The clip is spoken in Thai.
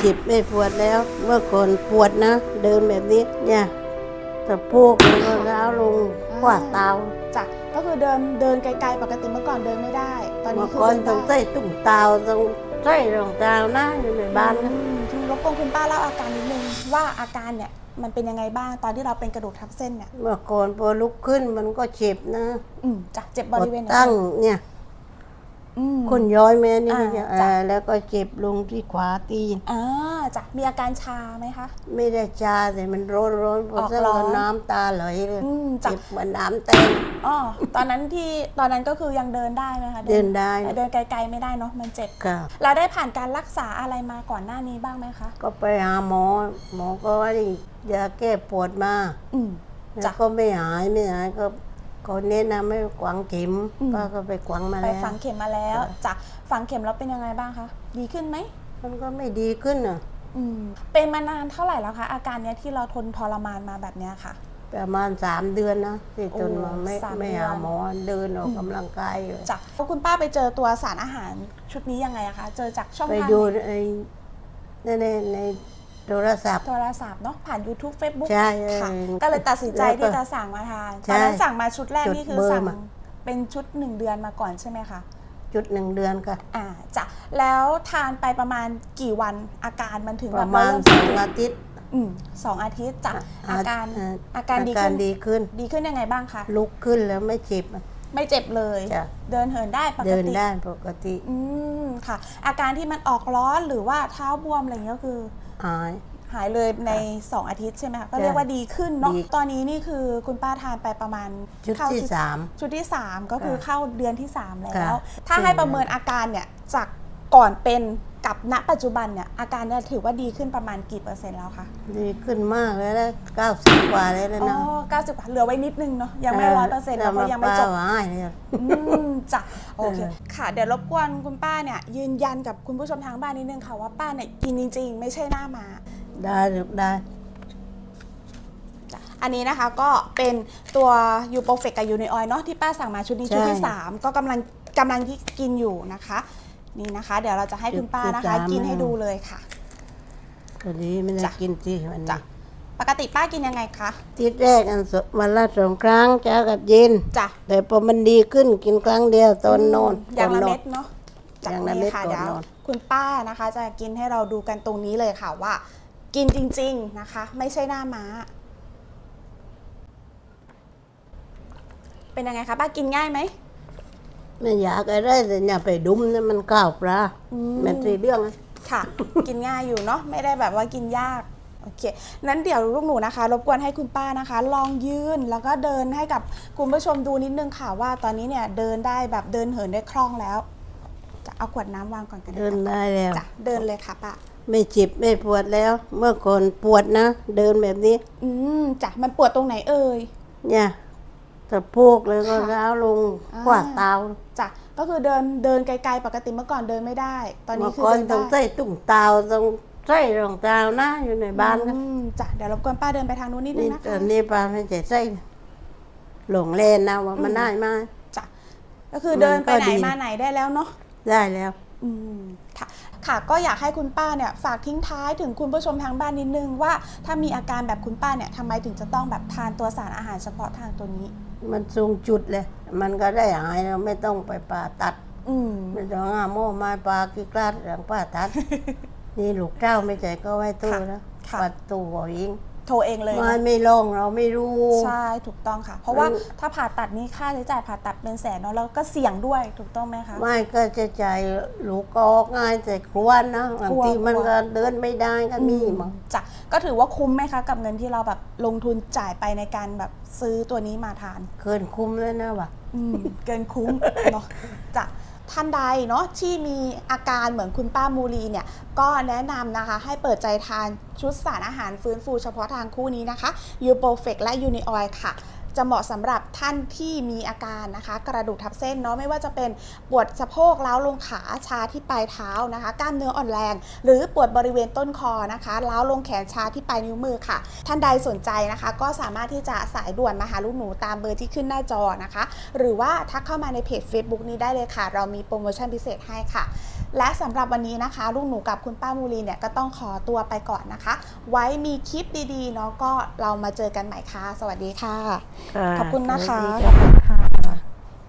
เจ็บไม่ปวดแล้ว เมื่อก่อนปวดนะ เดินแบบนี้เนี่ยสะโพกแล้วก็ร้าวลงกว่าเตาจ้ะก็คือเดินเดินไกลๆปกติเมื่อก่อนเดินไม่ได้ ตอนเมื่นี้อคือก่อนเดินต้องได้ใส่ตุ่มเตาต้องใส่รองเท้านะอยู่ในบ้านนะ อืมรบกวนคุณป้าเล่าอาการนิดนึงว่าอาการเนี่ยมันเป็นยังไงบ้างตอนที่เราเป็นกระดูกทับเส้นเนี่ยเมื่อก่อนพอลุกขึ้นมันก็เจ็บนะอืมจ้ะเจ็บบพอริเวณไหนตั้งเนี่ย อืม คนย้อยแม่นี่อ่าเนี่ยจ้ะ อ่าแล้วก็เจ็บลงที่ขวาตีน อ่าจ้ะมีอาการชาไหมคะ ไม่ได้ชาแต่มันร้อนร้อนพอออกสักร้อนน้ำตาไหลเลยอืมจ้ะ เจ็บเหมือนน้ำเต็ม อ๋อตอนนั้นที่ตอนนั้นก็คือยังเดินได้ไหมคะเดินได้เดินไกลๆไม่ได้เนาะมันเจ็บค่ะ เราได้ผ่านการรักษาอะไรมาก่อนหน้านี้บ้างไหมคะ ก็ไปหาหมอ หมอก็ว่าได้ยาแก้ปวดมาอืม แล้จ้ะวก็ไม่หายไม่หายก็ ก็แนะนำให้กวางเข็มอืม ป้าก็ไปกวางมาไปแล้ว ฝังเข็มมาแล้วจ้ะฝังเข็มแล้วเป็นยังไงบ้างคะดีขึ้นไหมมันก็ไม่ดีขึ้นอะ อืมเป็นมานานเท่าไหร่แล้วคะอาการเนี้ยที่เราทนทรมานมาแบบเนี้ยค่ะ ประมาณสามเดือนนะที่จนโอ้มาไม่สามไม่เดือนหาหมอเดินออกกำลังกายอยู่จ้ะแล้วคุณป้าไปเจอตัวสารอาหารชุดนี้ยังไงอะคะเจอจากช่องไปทางดูไหนในในในใน โทรศัพท์ โทรศัพท์เนาะผ่าน YouTube Facebook ใช่ค่ะเออก็เลยตัดสินใจแล้วก็ที่จะสั่งมาทานใช่ตอนนั้นสั่งมาชุดแรกจดนี่คือเบอร์สั่งมา เป็นชุดหนึ่งเดือนมาก่อนใช่ไหมคะจุดหนึ่งเดือนค่ะ อ่าจ้ะแล้วทานไปประมาณกี่วันอาการมันถึงปแบบระมาณเริ่สองดีอาทิตย์อืมสองอาทิตย์จ้ะอาการอ่อาการดีอาการขึ้น ดีขึ้น ดีขึ้นยังไงบ้างคะ ลุกขึ้นแล้วไม่เจ็บอะ ไม่เจ็บเลย จ้ะ เดินเหินได้ปกติเดินได้ปกติอืมค่ะ อาการที่มันออกร้อนหรือว่าเท้าบวมอะไรอย่างเงี้ยก็คือ หาย หายเลยใน 2 อาทิตย์ใช่ไหมคะก็เรียกว่าดีขึ้นเนาะดี ตอนนี้นี่คือคุณป้าทานไปประมาณชุดเข้าที่สาม ชุดที่ 3 ก็คือค่ะเข้าเดือนที่ 3 แล้ว ค่ะถ้าให้ประเมินอาการเนี่ยจากก่อนเป็น กับณปัจจุบันเนี่ยอาการเนี่ยถือว่าดีขึ้นประมาณกี่เปอร์เซ็นต์แล้วคะดีขึ้นมากเลยแล้วเก้าสิบกว่าเลยแล้วอ๋อนะเก้าสิบเหลือไว้นิดนึงเนาะยังไม่ร้อยเปอร์เซ็นต์แล้วก็ยังไม่จบหายเลยอืมจ้ะโอเคค่ะ เดี๋ยวรบกวนคุณป้าเนี่ย ยืนยันกับคุณผู้ชมทางบ้านนิดนึงค่ะว่าป้าเนี่ยกินจริง ๆ ไม่ใช่หน้ามาได้ลูกได้จ้ะอันนี้นะคะก็เป็นตัวยูโปรเฟกกับยูในออยเนาะที่ป้าสั่งมาชุดนี้ชุดที่ 3 ก็กำลังกำลังที่กินอยู่นะคะ นี่นะคะ เดี๋ยวเราจะให้คุณป้านะคะ กินให้ดูเลยค่ะ ตัวนี้ไม่ได้จ้ะกินที่มันจ้ะปกติป้ากินยังไงคะทิศแรกอันสวันละสองครั้งเช้ากับเย็นจ้ะแต่พอมันดีขึ้นกินครั้งเดียวตอนนอนอย่างละก่นนเม็ดเนาะอย่างละเม็ดค่ะก่อนเดี๋ยวนอนคุณป้านะคะ จะกินให้เราดูกันตรงนี้เลยค่ะว่า กินจริง ๆนะคะ ไม่ใช่หน้าม้า เป็นยังไงคะป้ากินง่ายไหม ไม่อยากอะไรแต่อย่าไปดุมนะมันก้าวปลาอืมมันสีเรื่องอะค่ะ กินง่ายอยู่เนาะไม่ได้แบบว่ากินยากโอเคนั้นเดี๋ยวลูกหนูนะคะ รบกวนให้คุณป้านะคะ ลองยืนแล้วก็เดินให้กับคุณผู้ชมดูนิดนึงค่ะว่าตอนนี้เนี่ยเดินได้แบบเดินเหินได้คล่องแล้ว จะเอาขวดน้ำวางก่อนกันเดินได้แล้ว จ้ะเดินเลยค่ะป้าไม่เจ็บไม่ปวดแล้ว เมื่อก่อนปวดนะ เดินแบบนี้ อืมจ้ะมันปวดตรงไหนเอ่ยเนี่ย สะโพกแล้วก็ค่ะร้าวลงอ่า กว่าเตาจ้ะก็คือเดินเดินไกลๆปกติเมื่อก่อนเดินไม่ได้ ตอนนี้เมื่อคือก่อนเดินต้องได้ใส่ตุ่มเตาต้องใส่รองเท้านะอยู่ในบ้านนะอืมจ้ะเดี๋ยวรบกวนป้าเดินไปทางนู้นนิดนึนี่งนะตอคะนนี้ป้าไม่ใช่ใส่หลงเล่นนะว่ามันอืมได้ไหม จ้ะก็คือมันเดินไปก็ไหนดี มาไหนได้แล้วเนาะ ได้แล้ว อืมค่ะค่ะก็อยากให้คุณป้าเนี่ยฝากทิ้งท้ายถึงคุณผู้ชมทางบ้านนิดนึงว่าถ้ามีอาการแบบคุณป้าเนี่ยทำไมถึงจะต้องแบบทานตัวสารอาหารเฉพาะทางตัวนี้ มันสูงจุดเลย มันก็ได้หายเราไม่ต้องไปผ่าตัดอืมไม่ต้องหาหม้อไม้ปลากีกลาดหลังผ่าตัด นี่ลูกเจ้าไม่ใจก็ไว้ตู้นะค่ะ ปัดตู้เอาเอง โทรเองเลยไม้นะ ไม่ลองเราไม่รู้ ใช่ถูกต้องค่ะ เพราะว่าอืมถ้าผ่าตัดนี่ค่าใช้จ่ายผ่าตัดเป็นแสนเนาะแล้วก็เสี่ยงด้วยถูกต้องไหมคะ ไม่ก็จะใจายลูกก็ออกง่ายแต่ครวญนะบางกลัวทีมันกลัว ก็เดินไม่ได้ก็มีมั้งจ้ะก็ถือว่าคุ้มไหมคะกับเงินที่เราแบบลงทุนจ่ายไปในการแบบซื้อตัวนี้มาทาน เกินคุ้มแล้วนะว่ะ อืมเกินคุ้ม เนาะจ้ะ ท่านใดเนาะที่มีอาการเหมือนคุณป้ามูลีเนี่ยก็แนะนำนะคะให้เปิดใจทานชุดสารอาหารฟื้นฟูเฉพาะทางคู่นี้นะคะยูโปรเฟกและยูนิออยค่ะ จะเหมาะสำหรับท่านที่มีอาการนะคะ กระดูกทับเส้นเนาะไม่ว่าจะเป็นปวดสะโพกเล้าลงขาชาที่ปลายเท้านะคะ กล้ามเนื้ออ่อนแรง หรือปวดบริเวณต้นคอนะคะเล้าลงแขนชาที่ปลายนิ้วมือค่ะ ท่านใดสนใจนะคะ ก็สามารถที่จะสายด่วนมาหาลูกหนูตามเบอร์ที่ขึ้นหน้าจอนะคะ หรือว่าทักเข้ามาในเพจ Facebook นี้ได้เลยค่ะ เรามีโปรโมชั่นพิเศษให้ค่ะ และสำหรับวันนี้นะคะ ลูกหนูกับคุณป้ามูลีเนี่ยก็ต้องขอตัวไปก่อนนะคะ ไว้มีคลิปดีๆเนาะก็เรามาเจอกันใหม่ค่ะ สวัสดีค่ะค่ะขอบคุณนะคะสวัสดีค่ะค่ะ